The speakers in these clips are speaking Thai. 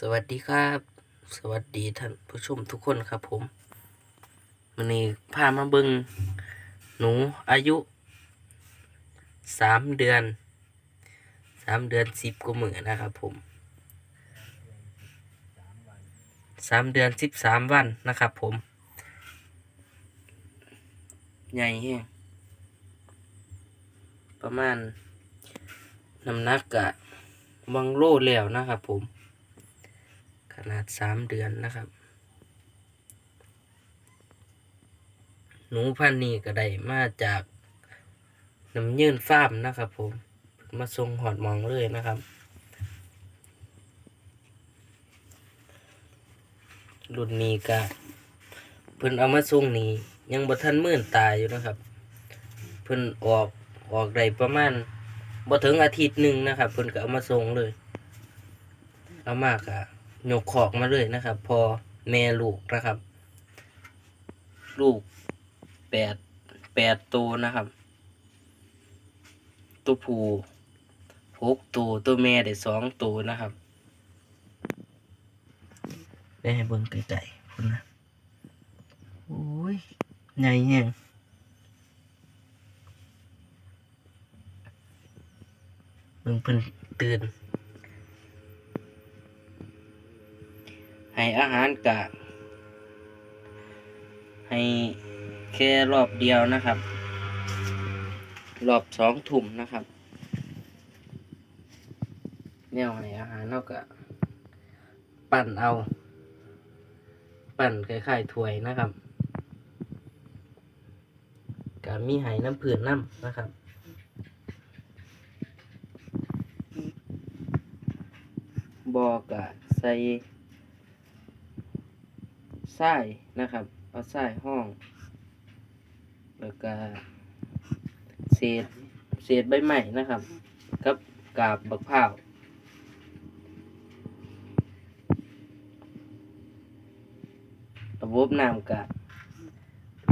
สวัสดีครับ สวัสดีท่านผู้ชมทุกคนครับผมวันนี้พามาเบิงหนูอายุสามเดือนสามเดือนสิบกว่ามือนนะครับผมสามเดือนสิบสามวันนะครับผม ใหญ่แฮงประมาณน้ำหนักกะวังโลแล้วนะครับผม ขนาดสามเดือนนะครับ หนูพันนี้ก็ได้มาจากน้ำยื่นฟ้ามนะครับ ผมมาทรงหอดมองเลยนะครับ รุ่นนี้ก็เพิ่นเอามาทรงนี้ ยังบ่ทันมื่นตายอยู่นะครับ เพิ่นออกออกได้ประมาณบ่ถึงอาทิตย์หนึ่งนะครับ เพิ่นก็เอามาทรงเลย เอามากอะ ยกขอกมาเลยนะครับ พอแม่ลูกนะครับ ลูกแปดแปดตัวนะครับ ตัวผู้หกตัวตัวแม่ได้สองตัวนะครับได้ให้เบิ่งไกลๆพุ่นะโอ้ยใหญ่แฮงเบิ่งเพิ่นตื่น ให้อาหารกะให้แค่รอบเดียวนะครับ รอบสองถุ่มนะครับแนวให้อาหารเราก็ปั่นเอา ปั่นคล้ายๆถ้วยนะครับก็มีไหน้ำผื่นน้ำนะครับบอกะใส่ ทรายนะครับ เอาทรายห้อง แล้วก็เศษเศษใบไม้นะครับ กับกาบบักพร้าวระบบน้ำกะ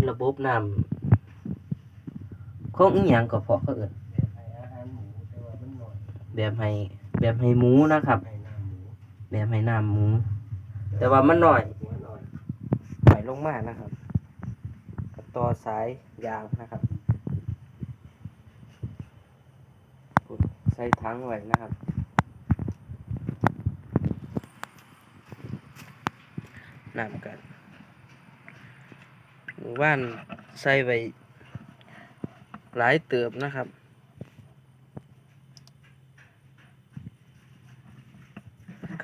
ระบบน้ำของอีหยังก็พอเขาเอินให้อแบบให้แบบให้หมูนะครับ แบบให้น้ำหมู แต่ว่ามันหน่อย ลงมานะครับกับต่อสายยางนะครับกดใส่ถังไว้นะครับ น้ำกันหมู่บ้านใส่ไว้หลายเติบนะครับ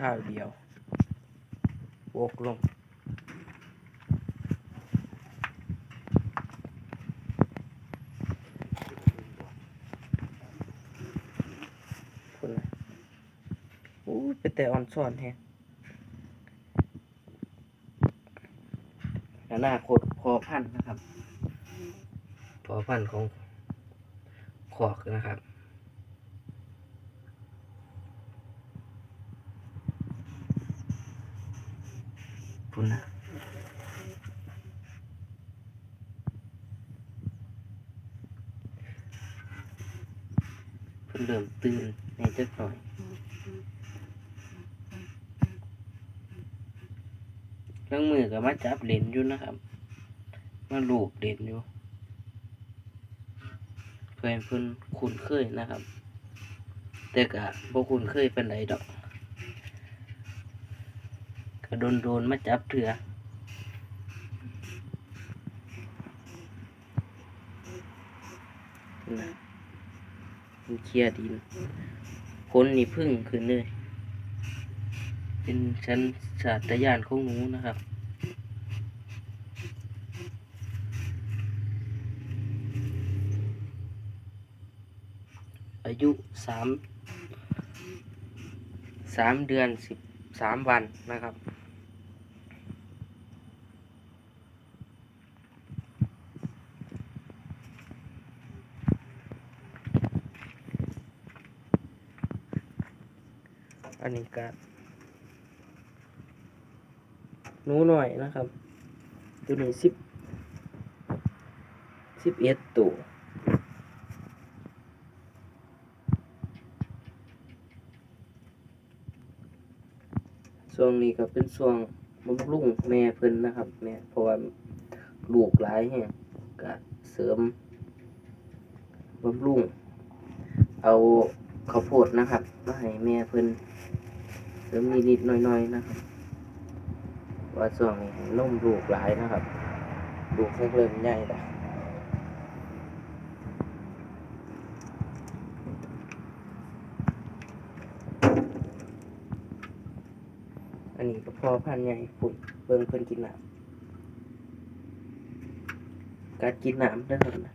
ข้าวเดียวโวกลง คนละอู้ยเป็น แต่ออนซ่อนแฮะอนาคตพอพันธุ์นะครับ พอพันธุ์ของขอกนะครับ พุ่นนะเพิ่นเริ่มตื่นในจักหน่อย เรื่องมือก็มาจับเหรนอยู่นะครับ มาลูบเหรนอยู่ เพื่อให้เพิ่อนคุ้นเคยนะครับ แต่ก็บ่คุ้นเคยเปานใดดอกก็โดนโดนมาจับเถื่อนะมันเคลียร์ดินคนนี่พึ่งขึ้นเลย เป็นชั้นศาสตรยานของหนูนะครับ อายุสามสามเดือนสิบสามวันนะครับอันนี้ก็ หนูหน่อยนะครับ ตัวนี้สิบสิบเอ็ดตัวช่วงนี้ก็เป็นช่วงบำรุงแม่เพิ่นนะครับแม่เพราะว่าลูกหลายแฮงก็เสริมบำรุงเอาข้าวโพดนะครับมาให้แม่เพิ่นเสริมนิดๆหน่อยๆนะครับ ว่าช่วงนี้นมลูกหลายนะครับลูกเริ่มใหญ่แล้วอันนี้ก็พอพันใหญ่ปุ่นเบิ่งเพิ่นกินน้ำการกินน้ำเด้ครับนะ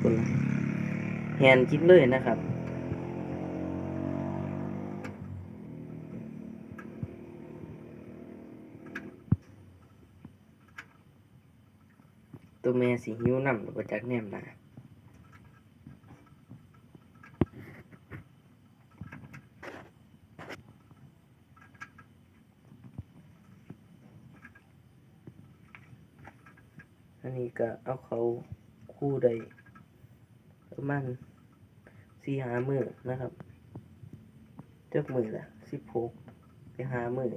ปุ่นแฮนกินเลยนะครับ แม่สีหิวน้ำหรือว่าจากแนมหนาอันนี้ก็เอาเขาคู่ได้ประมาณสี่หามือนะครับเจ้ามือละสิบหกไปหามือ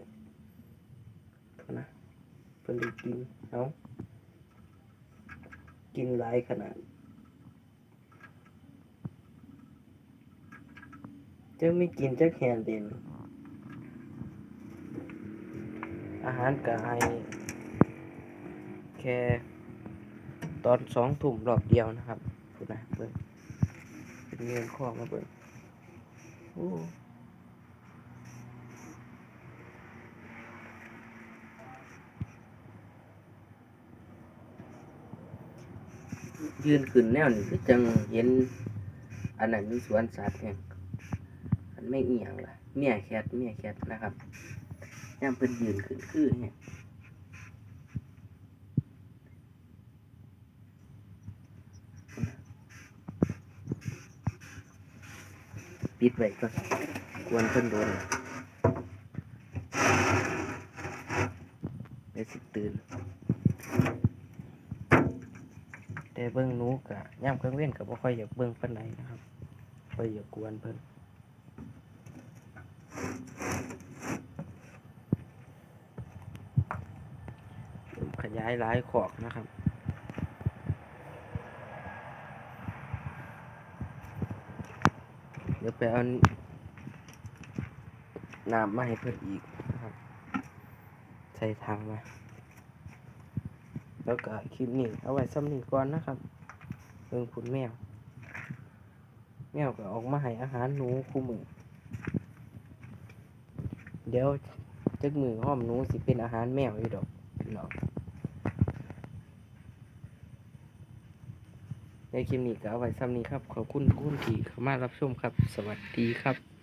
นะเพิ่นด้กินเอา กินหลายขนาด จะไม่กินจักแฮนเด่นอาหารก็ให้แค่ตอนสองถุ่มรอบเดียวนะครับพูดนะเบิ่งเป็นเงินข้อมาเบิ่งโอ้ ยืนขึ้นแนวนี่คือจังเห็น อันนั้นมีสวนสัตว์เนี่ยอันไม่เอียงล่ะเมียแคทเมียแคทนะครับย่ำเพิ่นยืนขึ้นคือเนี่ยปิดไว้ก่อนกวนเพิ่นโดนเดี๋ยวสิตื่น แต่เบิ่งนูกะย่ำกลางเว้นก็บ่ค่อยอยากเบิ่งปานใดนะครับค่อยอยากกวนเพิ่นขยายหลายขอกนะครับเดี๋ยวไปเอาน้ำมาให้เพิ่นอีกนะครับ ใส่ถังมา แล้วก็คลิปนี้เอาไว้ซ้ำนี้ก่อนนะครับเบิ่งผุนแมว แมวก็ออกมาให้อาหารหนูคู่มือ เดี๋ยวจักมือห้อมหนูสิเป็นอาหารแมวอยู่ดอกพี่น้องในคลิปนี้ก็เอาไว้ซ้ำนี้ครับ ขอบคุณทุกคนที่เข้ามารับชมครับ สวัสดีครับ